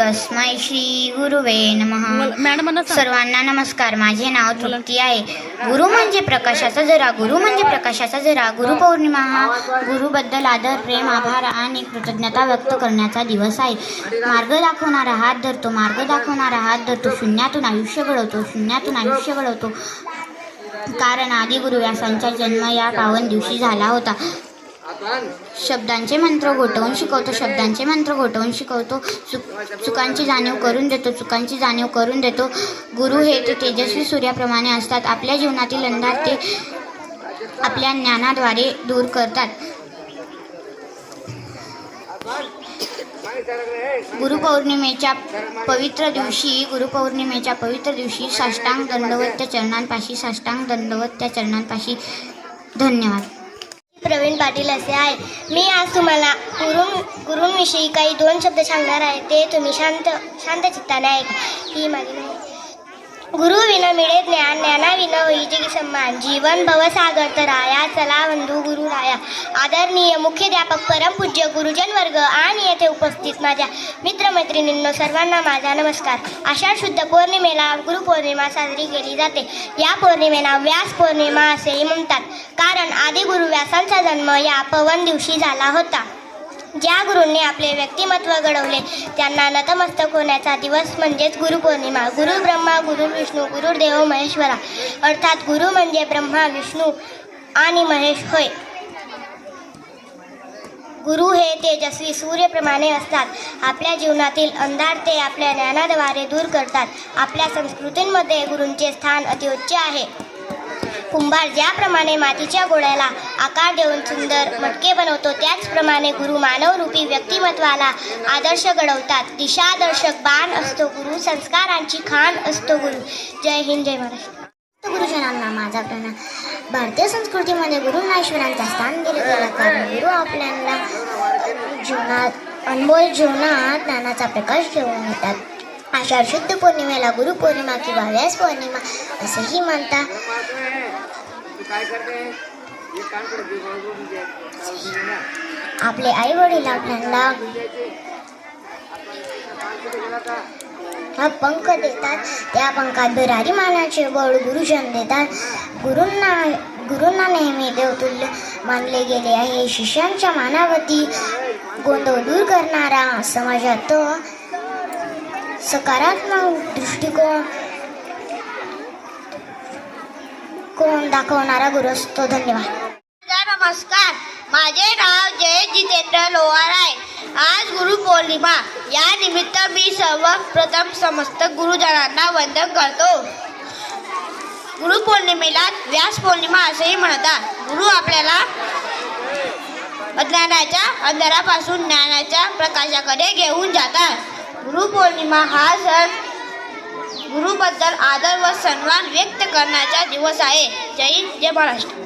तस्मै श्री गुरुवे नमः। सर्वांना नमस्कार. माझे नाव तृप्ती आहे. गुरु म्हणजे प्रकाशाचा जरा गुरु म्हणजे प्रकाशाचा जरा. गुरुपौर्णिमा हा गुरुबद्दल आदर प्रेम आभार आणि कृतज्ञता व्यक्त करण्याचा दिवस आहे. मार्ग दाखवणारा हात धरतो मार्ग दाखवणारा हात धरतो. शून्यातून आयुष्य घडवतो शून्यातून आयुष्य घडवतो. कारण आदिगुरु व्यासांचा जन्म या पावन दिवशी झाला होता. शब्दांचे मंत्र घोटवून शिकवतो शब्दांचे मंत्र घोटवून शिकवतो चुक चुकांची जाणीव करून देतो चुकांची जाणीव करून देतो. गुरु हे ते तेजस्वी सूर्याप्रमाणे असतात. आपल्या जीवनातील अंधार ते आपल्या ज्ञानाद्वारे दूर करतात. गुरुपौर्णिमेच्या पवित्र दिवशी गुरुपौर्णिमेच्या पवित्र दिवशी साष्टांग दंडवत त्या चरणांपाशी साष्टांग दंडवत त्या चरणांपाशी. धन्यवाद. प्रवीण पाटील असे आहे मी आज तुम्हाला गुरु गुरूंविषयी काही दोन शब्द सांगणार आहे. ते तुम्ही शांत शांत चित्ताने ऐका. ही माझी माहिती. गुरु विन मिळे ज्ञान ज्ञानाविन होई जगी सम्मान. जीवन भवसागर तराया चला बंधू गुरु राया आदरणीय मुख्याध्यापक परमपूज्य गुरुजन वर्ग आणि येथे उपस्थित माझ्या मित्रमैत्रिणींनो सर्वांना माझा नमस्कार. आषाढ शुद्ध पौर्णिमेला गुरुपौर्णिमा साजरी केली जाते. या पौर्णिमेला व्यास पौर्णिमा असेही म्हणतात. कारण आदिगुरु व्यासांचा जन्म या पवन दिवशी झाला होता. ज्या गुरूंनी आपले व्यक्तिमत्व घडवले त्यांना नतमस्तक होण्याचा दिवस म्हणजेच गुरुपौर्णिमा. गुरु ब्रह्मा गुरु विष्णू गुरुदेव महेश्वरा. अर्थात गुरु म्हणजे ब्रह्मा विष्णू आणि महेश होय. गुरु हे तेजस्वी सूर्यप्रमाणे असतात. आपल्या जीवनातील अंधार ते आपल्या ज्ञानाद्वारे दूर करतात. आपल्या संस्कृतींमध्ये गुरूंचे स्थान अतिउच्च आहे. कुंभार ज्याप्रमाणे मातीच्या गोळ्याला आकार देऊन सुंदर मटके बनवतो त्याचप्रमाणे गुरु मानवरूपी व्यक्तिमत्वाला आदर्श घडवतात. दिशादर्शक बाण असतो गुरु संस्कारांची खाण असतो गुरु. जय हिंद जय महाराष्ट्र. गुरुजनांना माझा प्रणाम भारतीय संस्कृतीमध्ये गुरुंना ईश्वरांचा स्थान दिले गेलं. कारण गुरु आपल्याला जीवनात अनमोल जीवनात ज्ञानाचा प्रकाश घेऊन येतात आषाढ शुद्ध पौर्णिमेला गुरुपौर्णिमा किंवा व्यास पौर्णिमा असेही म्हणतात. आपले आई वडील आपल्याला हा पंख देतात. त्या पंखात भरारी मानाचे बळ गुरुजन देतात. गुरूंना गुरूंना नेहमी देवतुल्य मानले गेले आहे. शिष्यांच्या मानावती गोंधळ दूर करणारा समाजात सकारात्मक दृष्टिकोन कोण दाखवणारा गुरु असतो धन्यवाद नमस्कार. माझे नाव जय जितेंद्र लोहार आहे. आज गुरुपौर्णिमा या निमित्त मी सर्वप्रथम समस्त गुरुजनांना वंदन करतो. गुरुपौर्णिमेला व्यास पौर्णिमा असेही म्हणतात. गुरु आपल्याला अज्ञानाच्या अंधारापासून ज्ञानाच्या प्रकाशाकडे घेऊन जातात. गुरुपौर्णिमा हा सण गुरुबद्दल आदर व सन्मान व्यक्त करण्याचा दिवस आहे. जय हिंद जय महाराष्ट्र.